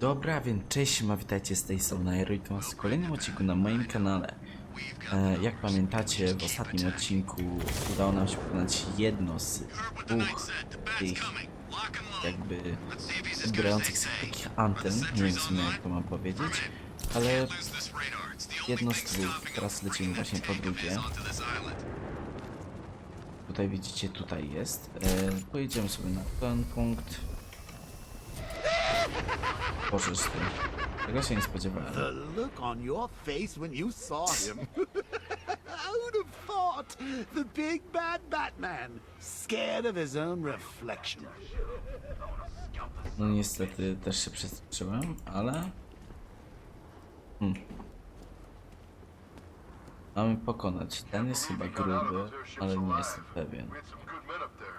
Dobra, więc cześć, ma witajcie z tej strony Aero i to w kolejnym odcinku na moim kanale. E, jak pamiętacie, w ostatnim odcinku udało nam się pokonać jedno z dwóch tych jakby odbierających sobie takich anten, nie wiem w sumie jak to mam powiedzieć, ale jedno z dwóch, teraz lecimy właśnie po drugie. Tutaj widzicie, tutaj jest. E, pojedziemy sobie na ten punkt. Boże, z tym. Tego się nie spodziewałem. The look on your face when you saw him. Who'd have thought? The big bad Batman, scared of his own reflection. No niestety też się przestraszyłem, ale... Hmm. Mamy pokonać. Ten jest chyba gruby, ale nie jestem pewien. We had some good men up there.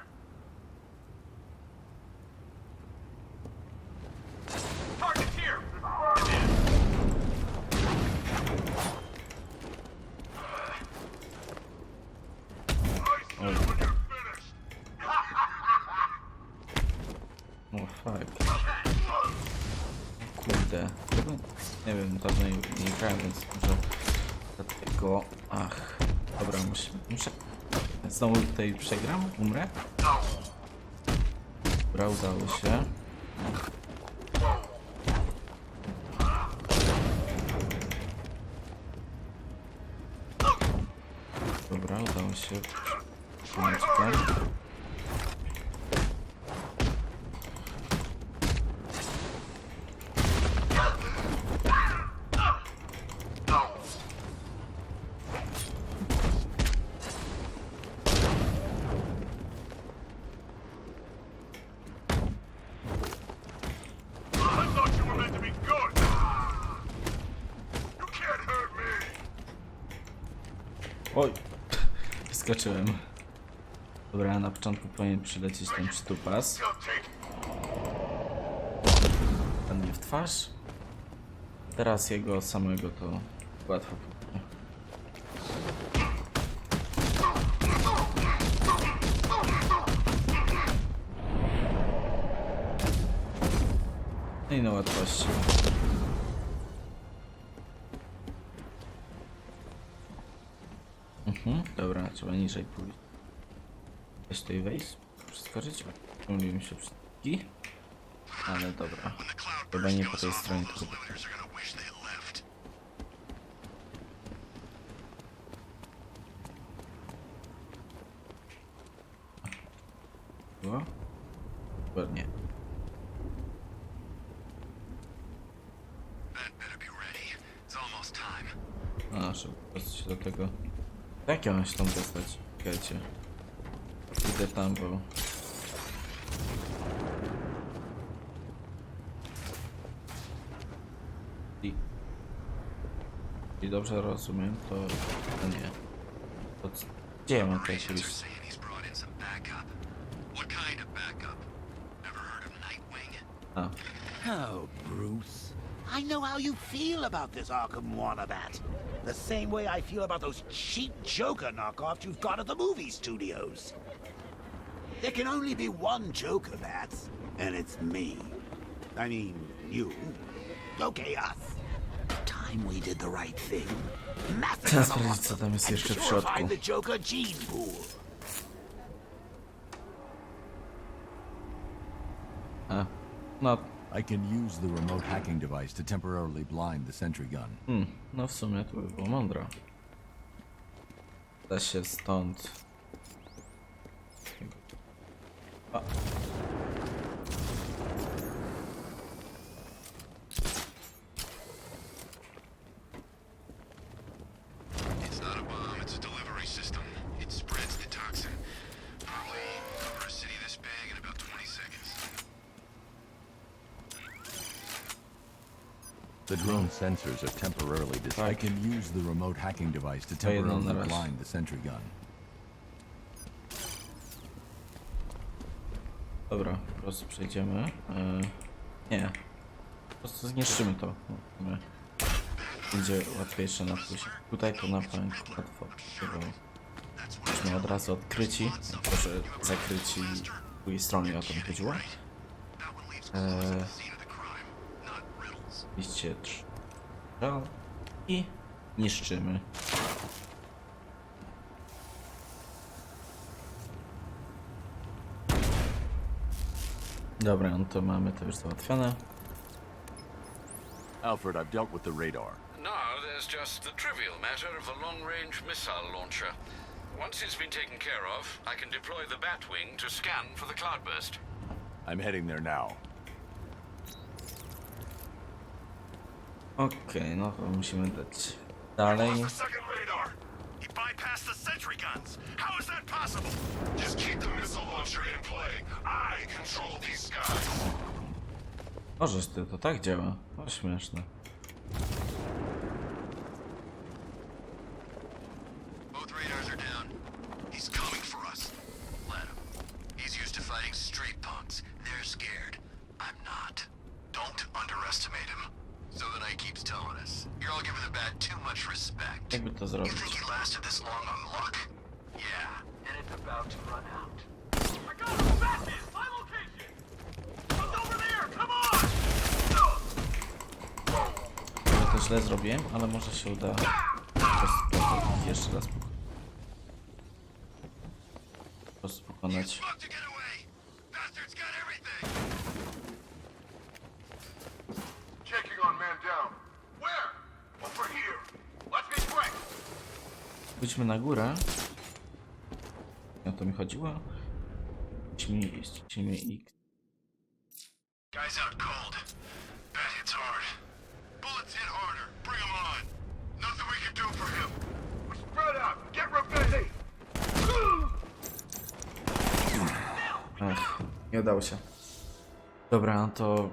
Target's here! Oj. When you're finished. O fuck. O kurde. Nie wiem, dawno nie, nie grałem, więc może dlatego... Ach. Dobra, muszę... muszę... Znowu tutaj przegram? Umrę? Dobra, udało się. Dobra, udało się. Przyjąć go. I thought you were meant to be good. You can't hurt me. Oj, wyskoczyłem. Dobra, na początku powinien przylecieć ten przytupas. Ten mnie w twarz. Teraz jego samego to łatwo pójdzie. No i na łatwości. Mhm, dobra, trzeba niżej pójść. Weź tutaj wejść, przeskoczyć. Pomyliłem się wszystkich. Ale dobra. Chyba nie po tej stronie. Było? Chyba nie. A, żeby po prostu się do tego... Jak ja mam się tam dostać? Czekajcie. Idę tam, bo... I... I dobrze rozumiem, to... to nie. To Gdzie ja mam? A, Oh, Bruce. I know how you feel about this Arkham Wannabat. The same way I feel about those cheap Joker knockoffs you've got at the movie studios. There can only be one Joker, Bats, and it's me. I mean, you. Okay, us. Time we did the right thing. Teraz the sprawdzić, co monster tam jest jeszcze w środku. the Joker gene pool. a. No, I can use the remote hacking device to temporarily blind the sentry gun. hmm, no w sumie to by było mądro. Da się stąd... A. sensors are temporarily disabled. I can use the remote hacking device to temporarily blind the sentry gun. Dobra, po prostu przejdziemy. Yy, nie. Po prostu zniszczymy to. No, Będzie łatwiejsze na później. Tutaj to na pewno łatwo. Jesteśmy od razu odkryci. Proszę zakryci drugiej stronie o to mi chodziło. Eee, 203. To i niszczymy. Dobra, no to mamy to już załatwione. Alfred, I've dealt with the radar. Now there's just the trivial matter of a long-range missile launcher. Once it's been taken care of, I can deploy the Batwing to scan for the cloudburst. I'm heading there now. Okej, no to musimy dać dalej. Skies. Możesz ty, to tak działa. O, śmieszne. Not. Don't underestimate him. So the night keeps telling us. You're all giving the bat too much respect. Jakby to You think he lasted this long on luck? Yeah, and it's about to run out. I got him! Back is! My location! Look over there! Come on! No! Ja to źle zrobiłem, ale może się uda jeszcze raz po po prostu pokonać. Pójdźmy na górę. O to mi chodziło. Ściśnij, ściśnij X. Guy's out cold. Bat hits hard. Bullets hit harder. Bring on. Nothing we can do for him. Spread out. Get revenge. Ach, nie udało się. Dobra, no to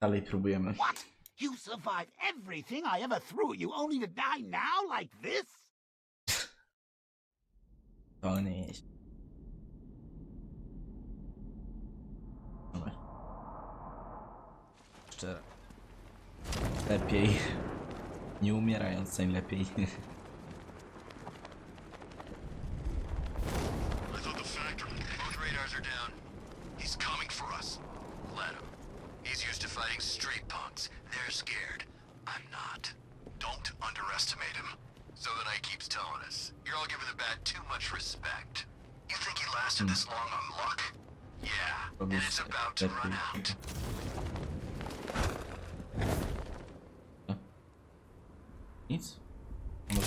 dalej próbujemy. What? You survived everything I ever threw at you only to die now like this? Nie jest. Dobra. Jeszcze. Lepiej. Nie umierając najlepiej. I thought the factory. Both radars are down. He's coming for us. Let him. He's used to fighting street punks. They're scared. I'm not. Don't underestimate him. So the night keeps telling us. You're all giving the bat too much respect. You think he lasted this long on luck? Yeah, and it's about to run out. Nic? Może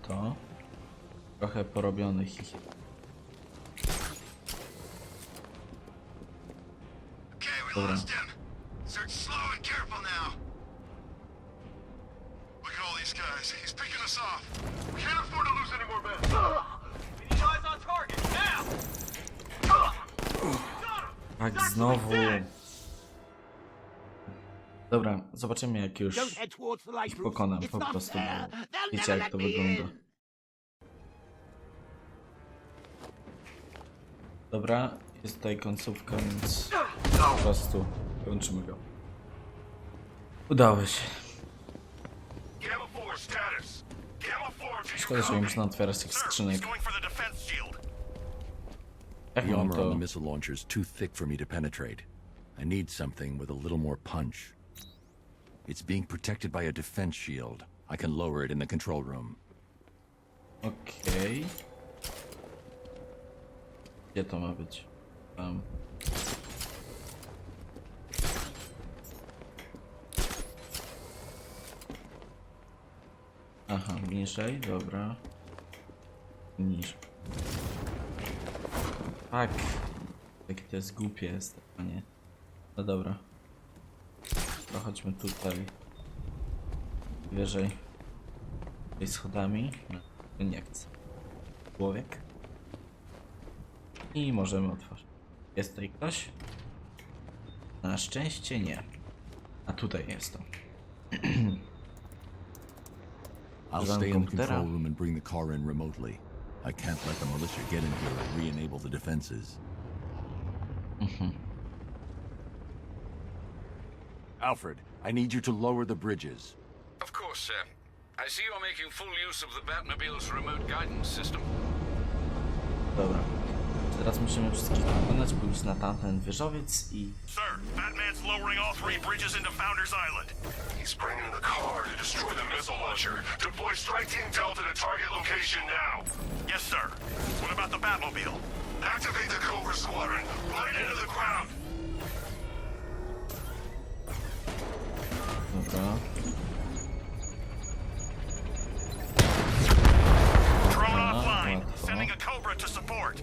need eyes on target now. Tak, znowu. Dobra, zobaczymy jak już ich pokonam po prostu. bo Wiecie jak to wygląda. Dobra, jest tutaj końcówka, więc po prostu kończymy go. Udało się. Gamma 4 status. Gamma 4 to Szkoda, że nie można otwierać tych skrzynek. Jak mam to... the missile launcher is too thick for me to penetrate. I need something with a little more punch. It's being protected by a defense shield. I can lower it in the control room. Okej. Gdzie to ma być? Tam. Aha, niżej, dobra. Niżej. Tak. Jakie to jest głupie jest, a nie. No dobra. To chodźmy tutaj. Wyżej. Tutaj schodami. No, nie chcę. Człowiek. I możemy otworzyć. Jest tutaj ktoś? Na szczęście nie. A tutaj jest to. I'll Używam stay in the komputera. control room and bring the car in remotely. I can't let the militia get in here and re-enable the defenses. Alfred, I need you to lower the bridges. Of course, sir. I see you're making full use of the Batmobile's remote guidance system. Dobra. Teraz musimy wszystkich pokonać, pójść na tamten wieżowiec i... Sir, Batman's lowering all three bridges into Founders Island. He's bringing the car to destroy the missile launcher. Deploy Strike Team Delta to target location now. Yes, sir. What about the Batmobile? Activate the Cobra Squadron. Right into the ground. Sending a Cobra to support.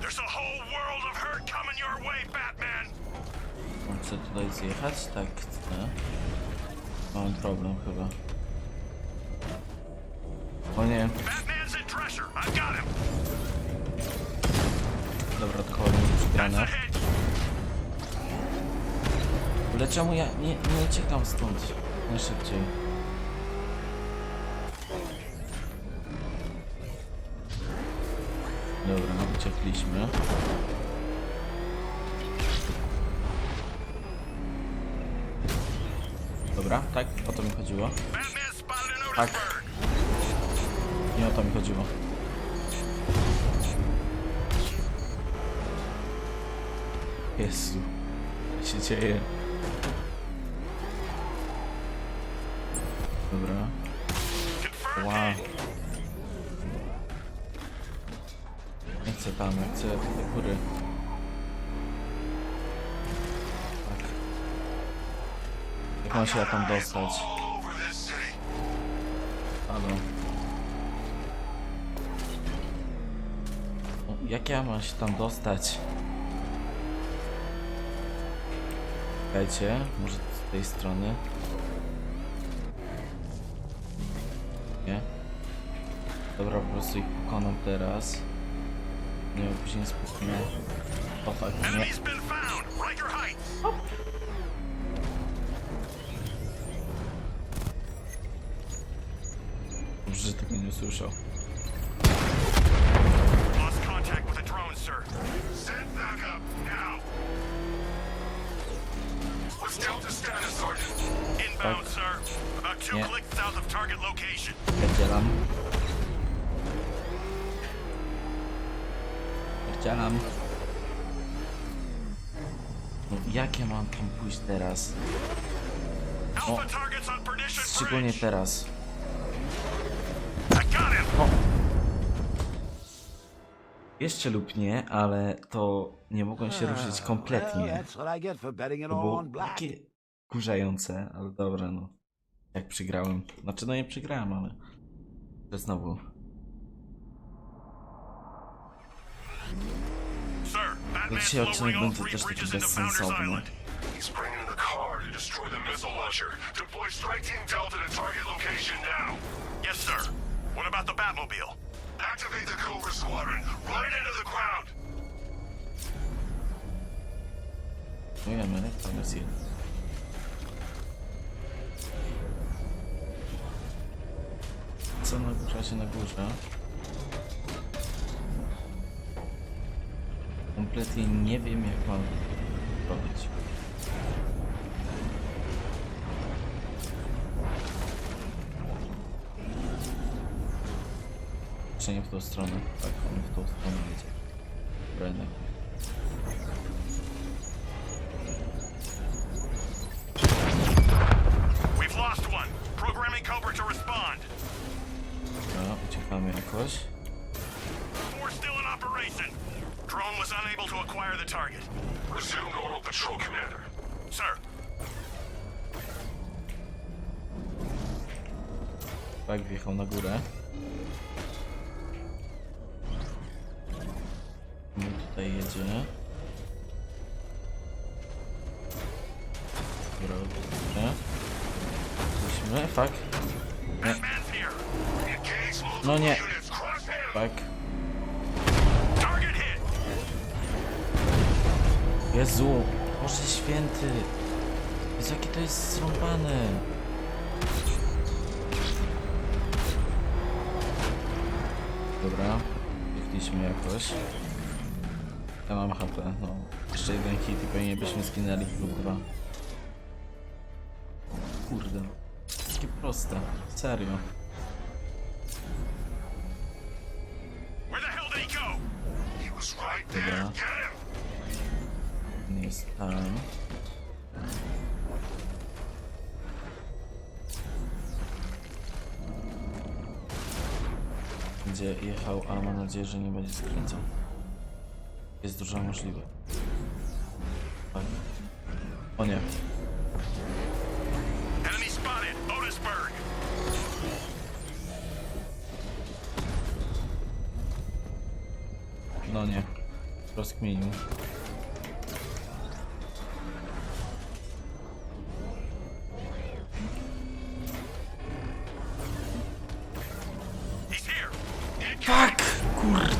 There's a whole world of hurt coming your way, Batman. Chcę tutaj zjechać? Tak, chcę. Mam problem chyba. O nie. Batman's in Drescher. I've got him. Dobra, to chyba będzie That's przegrane. a hit. Ale czemu ja nie, nie uciekam stąd najszybciej? Dobra, uciekliśmy. Dobra, tak, o to mi chodziło. Tak. Nie o to mi chodziło. Jezu, co się dzieje? Dobra. Wow. Chcę do góry. Tak. Jak mam się ja tam dostać? Halo. Jak ja mam się tam dostać? Czekajcie, może z tej strony. Nie? Dobra, po prostu ich pokonam teraz. Nie, bo później spokojnie. O tak, nie. Enemy's been found. Riker Heights. Dobrze, że tego nie usłyszał. Lost contact with a drone, sir. Send backup now. What's Delta status, Sergeant? Inbound, sir. About two Yeah. clicks south of target location. Pierdzielam. Pierdzielam. No, jak ja mam tam pójść teraz? Alpha O. targets on Perdition Szczególnie teraz. Jeszcze lub nie, ale to nie mogłem się ruszyć kompletnie. To było takie kurzające, ale dobra no. Jak przegrałem. Znaczy no nie przegrałem, ale... To znowu... Batman's Dzisiaj odcinek lowering all będzie three też taki bridges into Founders He's bringing the car to destroy the missile launcher. Deploy Strike Team Delta to target location now. Yes, sir. What about the Batmobile? Activate the Cobra Squadron. Right into the ground. Ujemy, tam jest jeden. Co na górze, na górze? Kompletnie nie wiem jak mam robić. Czy nie w tą stronę? Tak, on w tą stronę jedzie. Dobra, wjechał na górę. My tutaj jedzie. Dobra, dobra. Nie, fuck. Engage multiple No nie. Fuck. Hit. Jezu, Boże święty. Jezu, jakie to jest zrąbane. Dobra, klikliśmy jakoś. Ja mam HP, no. Jeszcze jeden hit i pewnie byśmy zginęli lub dwa. Kurde. Takie proste. Serio. Dobra. Nie jest tam. Gdzie jechał, a mam nadzieję, że nie będzie skręcał. Jest dużo możliwe. Tak. O nie. No nie. Rozkminił.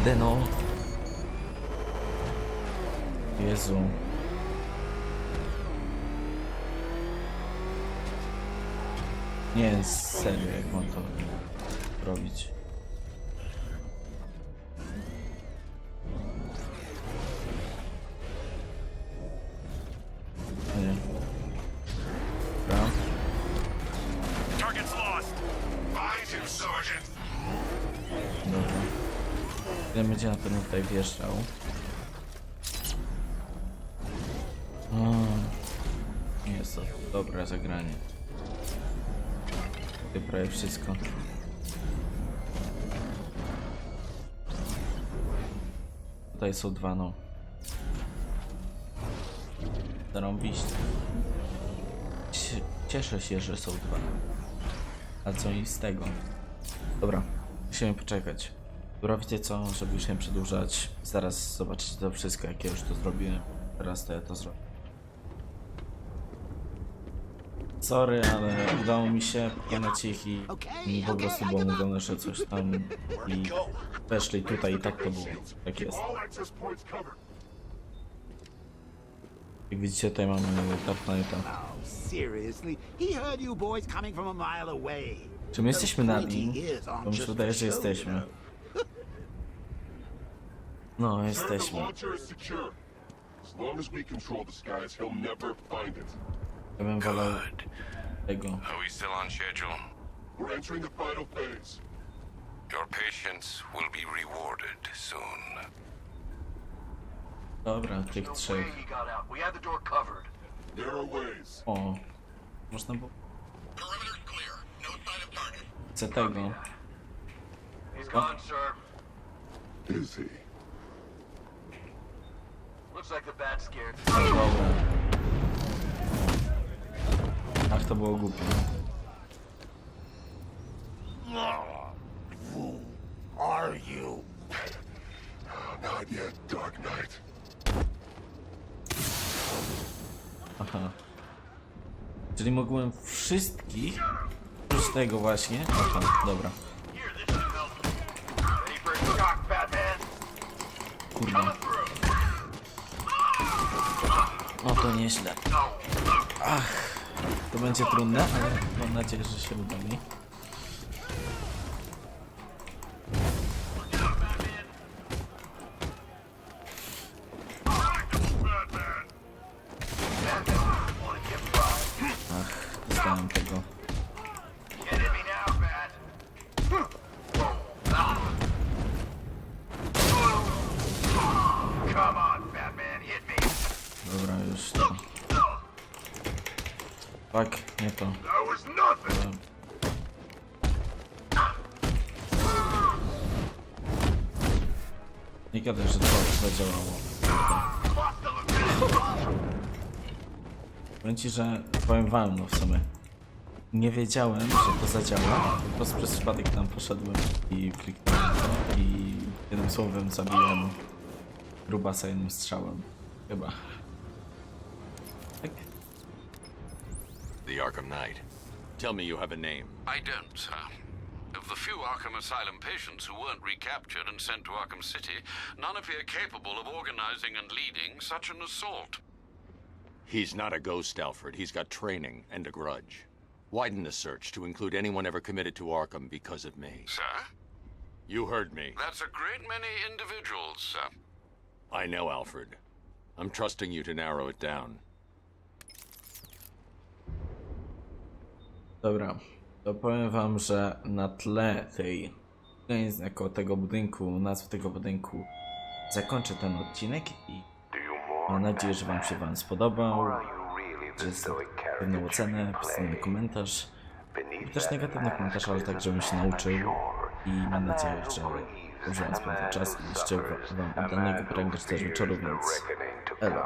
Kurde no. Jezu. Nie, serio, jak mam to robić. Wjeżdżał. O, nie jest to dobre zagranie. Tutaj prawie wszystko. Tutaj są dwa, no. Zarąbiście. Cie- Cieszę się, że są dwa. A co i z tego? Dobra, musimy poczekać. Dobra, wiecie co, żeby już nie przedłużać, zaraz zobaczycie to wszystko, jak ja już to zrobiłem. Teraz to ja to zrobię. Sorry, ale udało mi się pokonać ich i i po prostu było mówione, że coś tam i weszli tutaj i tak to było. Tak jest. Jak widzicie, tutaj mamy Dark Knighta. Oh. Czy my jesteśmy na nim? Bo mi się wydaje, że jesteśmy. you know. No, Sir, the jesteśmy. launcher is secure. As long as we control the skies, he'll never find it. Ja bym wolał tego. Are we still on schedule? We're entering the final phase. Your patience will be rewarded soon. Dobra, tych trzech. he got out. We had the door covered. There are ways. O, można było. Perimeter clear. No sign of target. Chcę tego. He's gone, sir. Is he? Ach, to było głupie. Are you? Not yet, Dark Knight. Aha. Czyli mogłem wszystkich oprócz tego właśnie. Aha, dobra. Ready for a shock, Batman? Kurwa. O, to nieźle. Ach, to będzie trudne, ale mam nadzieję, że się uda mi. Nie gadaj, że to zadziałało. Powiem ci, że powiem wam no w sumie. Nie wiedziałem, że to zadziała. Po prostu przez przypadek tam poszedłem i kliknąłem to i jednym słowem zabiłem grubasa jednym strzałem. Chyba. Tak? The Arkham Knight. Tell me you have a name. I don't, sir. Of the few Arkham Asylum patients who weren't recaptured and sent to Arkham City, none appear capable of organizing and leading such an assault. He's not a ghost, Alfred. He's got training and a grudge. Widen the search to include anyone ever committed to Arkham because of me. Sir? You heard me. That's a great many individuals, sir. I know, Alfred. I'm trusting you to narrow it down. Dobra, to powiem wam, że na tle tej jako tego budynku, nazw tego budynku zakończę ten odcinek i mam nadzieję, że wam się wam spodobał, że pewną ocenę, pozytywny komentarz. i też negatywny komentarz, ale tak, żebym się nauczył. I mam nadzieję, że wam spędzę czas i życzę wam udanego czy też wieczoru, więc elo.